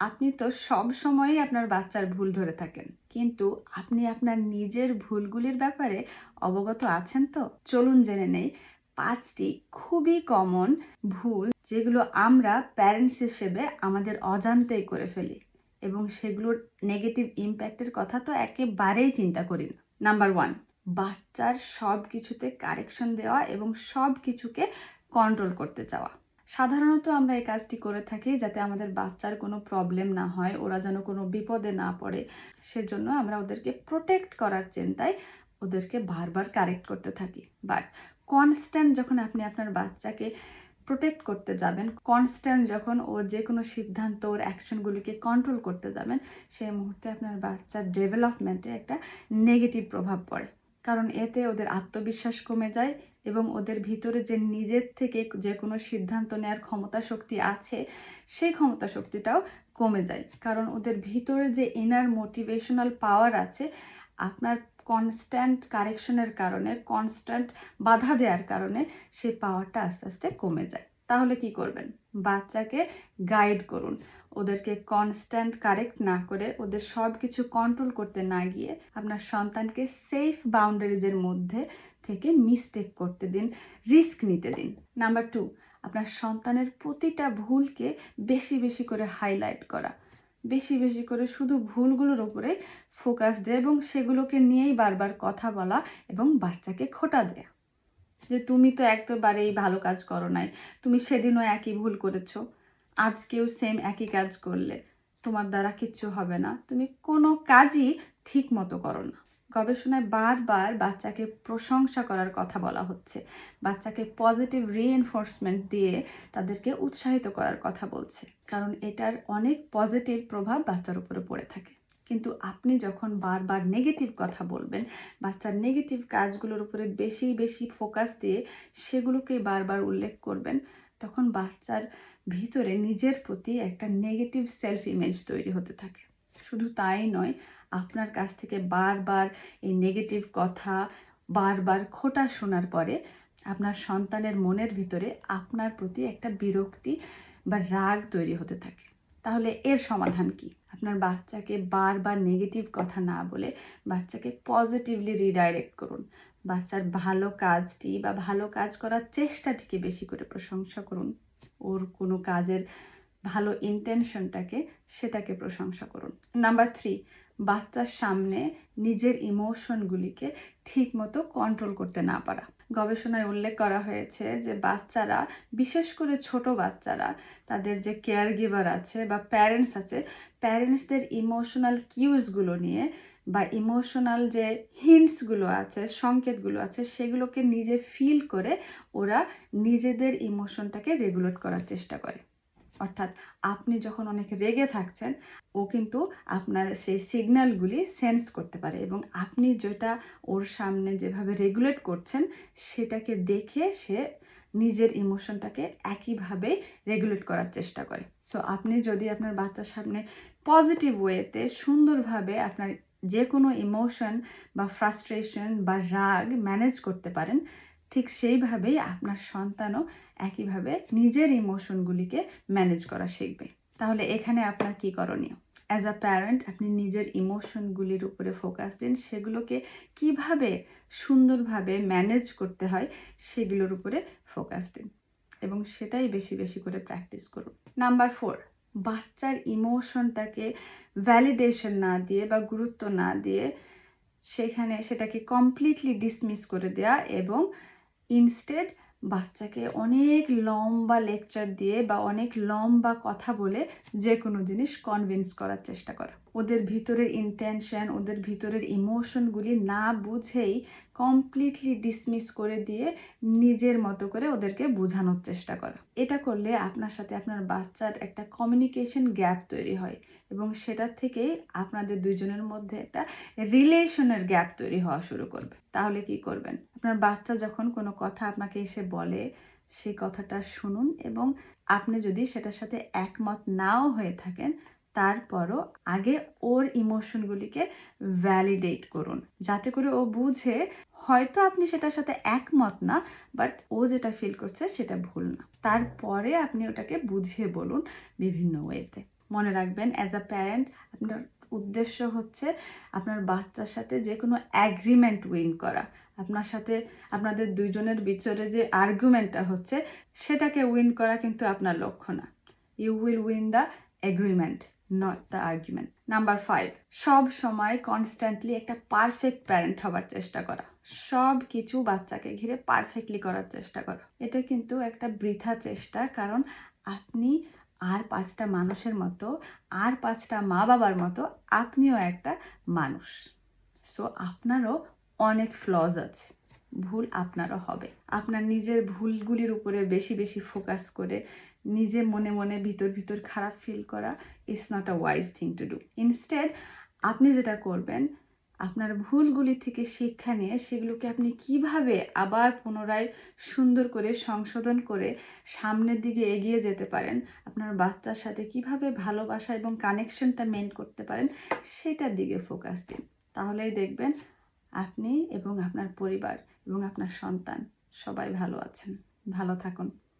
আপনি তো সব সময়ই আপনার বাচ্চার ভুল ধরে থাকেন। কিন্তু আপনি আপনার নিজের ভুলগুলির ব্যাপারে অবগত আছেন তো? চলুন জেনে নেই। পাঁচটি খুবই কমন ভুল যেগুলো আমরা প্যারেন্টস হিসেবে আমাদের অজান্তেই করে ফেলি এবং সেগুলোর নেগেটিভ ইম্প্যাক্টের কথা তো একেবারেই চিন্তা করি না। নাম্বার ওয়ান বাচ্চার সব কিছুতে কারেকশন দেওয়া এবং সব কিছুকে কন্ট্রোল করতে চাওয়া। সাধারণত আমরা এই কাজটি করে থাকি যাতে আমাদের বাচ্চার কোনো প্রবলেম না হয়, ওরা যেন কোনো বিপদে না পড়ে। সেজন্য আমরা ওদেরকে প্রোটেক্ট করার চিন্তায় ওদেরকে বারবার কারেক্ট করতে থাকি। বাট কনস্ট্যান্ট যখন আপনি আপনার বাচ্চাকে প্রোটেক্ট করতে যাবেন কনস্ট্যান্ট যখন ওর যে কোনো সিদ্ধান্ত, ওর অ্যাকশনগুলিকে কন্ট্রোল করতে যাবেন, সেই মুহূর্তে আপনার বাচ্চার ডেভেলপমেন্টে একটা নেগেটিভ প্রভাব পড়ে। কারণ এতে ওদের আত্মবিশ্বাস কমে যায় এবং ওদের ভিতরে যে নিজের থেকে যে কোনো সিদ্ধান্ত নেওয়ার ক্ষমতা শক্তি আছে, সেই ক্ষমতা শক্তিটাও কমে যায়। কারণ ওদের ভিতরে যে ইনার মোটিভেশনাল পাওয়ার আছে, আপনার কনস্ট্যান্ট কারেকশনের কারণে কনস্ট্যান্ট বাধা দেওয়ার কারণে সেই পাওয়ারটা আস্তে আস্তে কমে যায়। তাহলে কি করবেন? বাচ্চাকে গাইড করুন। ওদেরকে কনস্ট্যান্ট কারেক্ট না করে, ওদের সব কিছু কন্ট্রোল করতে না গিয়ে আপনার সন্তানকে সেফ বাউন্ডারিজের মধ্যে থেকে মিস্টেক করতে দিন রিস্ক নিতে দিন। নাম্বার টু আপনার সন্তানের প্রতিটা ভুলকে বেশি বেশি করে হাইলাইট করা। বেশি বেশি করে শুধু ভুলগুলোর ওপরে ফোকাস দেয় এবং সেগুলোকে নিয়েই বারবার কথা বলা এবং বাচ্চাকে খোটা দেয়া। যে তুমি তো একবারেই ভালো কাজ করো নাই, তুমি সেদিনও একই ভুল করেছ আজকেও সেম একই কাজ করলে তোমার দ্বারা কিচ্ছু হবে না। তুমি কোনো কাজই ঠিক মতো করো না। গবেষণায় বারবার বাচ্চাকে প্রশংসা করার কথা বলা হচ্ছে। বাচ্চাকে পজিটিভ রিএনফোর্সমেন্ট দিয়ে তাদেরকে উৎসাহিত করার কথা বলছে। কারণ এটার অনেক পজিটিভ প্রভাব বাচ্চার উপরে পড়ে থাকে। কিন্তু আপনি যখন বারবার নেগেটিভ কথা বলবেন বাচ্চার নেগেটিভ কাজগুলোর উপরে বেশি বেশি ফোকাস দিয়ে সেগুলোকে বারবার উল্লেখ করবেন, তখন বাচ্চার ভিতরে নিজের প্রতি একটা নেগেটিভ সেলফ ইমেজ তৈরি হতে থাকে। শুধু তাই নয়, আপনার কাছ থেকে বারবার এই নেগেটিভ কথা, বারবার খোটা শোনার পরে আপনার সন্তানের মনের ভিতরে আপনার প্রতি একটা বিরক্তি বা রাগ তৈরি হতে থাকে। তাহলে এর সমাধান কি? আপনার বাচ্চাকে বারবার নেগেটিভ কথা না বলে বাচ্চাকে পজিটিভলি রিডাইরেক্ট করুন। বাচ্চার ভালো কাজটি বা ভালো কাজ করার চেষ্টাটিকে বেশি করে প্রশংসা করুন। ওর কোনো কাজের ভালো ইন্টেনশনটাকে সেটাকে প্রশংসা করুন। নাম্বার থ্রি বাচ্চার সামনে নিজের ইমোশনগুলিকে ঠিকমতো কন্ট্রোল করতে না পারা। গবেষণায় উল্লেখ করা হয়েছে যে বাচ্চারা, বিশেষ করে ছোট বাচ্চারা, তাদের যে কেয়ার গিভার আছে বা প্যারেন্টস আছে প্যারেন্টসদের ইমোশনাল কিউজগুলো নিয়ে বা ইমোশনাল যে হিন্টসগুলো আছে, সংকেতগুলো আছে, সেগুলোকে নিজে ফিল করে ওরা নিজেদের ইমোশনটাকে রেগুলেট করার চেষ্টা করে। অর্থাৎ আপনি যখন অনেক রেগে থাকছেন, ও কিন্তু আপনার সেই সিগন্যালগুলি সেন্স করতে পারে এবং আপনি যেটা ওর সামনে যেভাবে রেগুলেট করছেন, সেটাকে দেখে সে নিজের ইমোশনটাকে একইভাবে রেগুলেট করার চেষ্টা করে। সো আপনি যদি আপনার বাচ্চার সামনে পজিটিভ ওয়েতে সুন্দরভাবে আপনার যে কোনো ইমোশন বা ফ্রাস্ট্রেশন বা রাগ ম্যানেজ করতে পারেন ঠিক সেইভাবেই আপনার সন্তানও একইভাবে নিজের ইমোশনগুলিকে ম্যানেজ করা শিখবে। তাহলে এখানে আপনার কি করণীয়? অ্যাজ আ প্যারেন্ট আপনি নিজের ইমোশনগুলির উপরে ফোকাস দিন, সেগুলোকে কীভাবে সুন্দরভাবে ম্যানেজ করতে হয় সেগুলোর উপরে ফোকাস দিন এবং সেটাই বেশি বেশি করে প্র্যাকটিস করুন। নাম্বার ফোর বাচ্চার ইমোশনটাকে ভ্যালিডেশন না দিয়ে বা গুরুত্ব না দিয়ে সেখানে সেটাকে কমপ্লিটলি ডিসমিস করে দেওয়া এবং ইনস্টেড বাচ্চাকে অনেক লম্বা লেকচার দিয়ে বা অনেক লম্বা কথা বলে যে কোনো জিনিস কনভিন্স করার চেষ্টা করা। ওদের ভিতরের ইন্টেনশন ওদের ভিতরের ইমোশনগুলি না বুঝেই কমপ্লিটলি ডিসমিস করে দিয়ে নিজের মতো করে ওদেরকে বোঝানোর চেষ্টা করা। এটা করলে আপনার সাথে আপনার বাচ্চার একটা কমিউনিকেশন গ্যাপ তৈরি হয় এবং সেটার থেকেই আপনাদের দুইজনের মধ্যে একটা রিলেশনের গ্যাপ তৈরি হওয়া শুরু করবে। তাহলে কি করবেন? আপনার বাচ্চা যখন কোনো কথা আপনাকে এসে বলে সেই কথাটা শুনুন এবং আপনি যদি সেটার সাথে একমত নাও হয়ে থাকেন, তারপরও আগে ওর ইমোশনগুলিকে ভ্যালিডেট করুন। যাতে করে ও বুঝে হয়তো আপনি সেটার সাথে একমত না, বাট ও যেটা ফিল করছে সেটা ভুল না। তারপরে আপনি ওটাকে বুঝিয়ে বলুন বিভিন্ন ওয়েতে। মনে রাখবেন অ্যাজ আ প্যারেন্ট আপনার উদ্দেশ্য হচ্ছে আপনার বাচ্চার সাথে যে কোনো অ্যাগ্রিমেন্ট উইন করা। আপনার সাথে আপনাদের দুইজনের ভিতরে যে আর্গুমেন্টটা হচ্ছে, সেটাকে উইন করা কিন্তু আপনার লক্ষ্য না। You will win the agreement not the argument number five সব সময় কনস্ট্যান্টলি একটা পারফেক্ট প্যারেন্ট হবার চেষ্টা করা। সব কিছু বাচ্চাকে ঘিরে পারফেক্টলি করার চেষ্টা করো। এটা কিন্তু একটা বৃথা চেষ্টা, কারণ আপনি আর পাঁচটা মানুষের মতো, আর পাঁচটা মা বাবার মতো আপনিও একটা মানুষ। সো আপনারও অনেক ফ্লজ আছে। ভুল আপনারও হবে। আপনার নিজের ভুলগুলির উপরে বেশি বেশি ফোকাস করে নিজে মনে মনে ভিতর ভিতর খারাপ ফিল করা is not a wise thing to do instead আপনি যেটা করবেন আপনার ভুলগুলি থেকে শিক্ষা নিয়ে সেগুলোকে আপনি কীভাবে আবার পুনরায় সুন্দর করে সংশোধন করে সামনের দিকে এগিয়ে যেতে পারেন? আপনার বাচ্চার সাথে কীভাবে ভালোবাসা এবং কানেকশনটা মেন করতে পারেন? সেটার দিকে ফোকাস দিন। তাহলেই দেখবেন আপনি এবং আপনার পরিবার এবং আপনার সন্তান সবাই ভালো আছেন। ভালো থাকুন।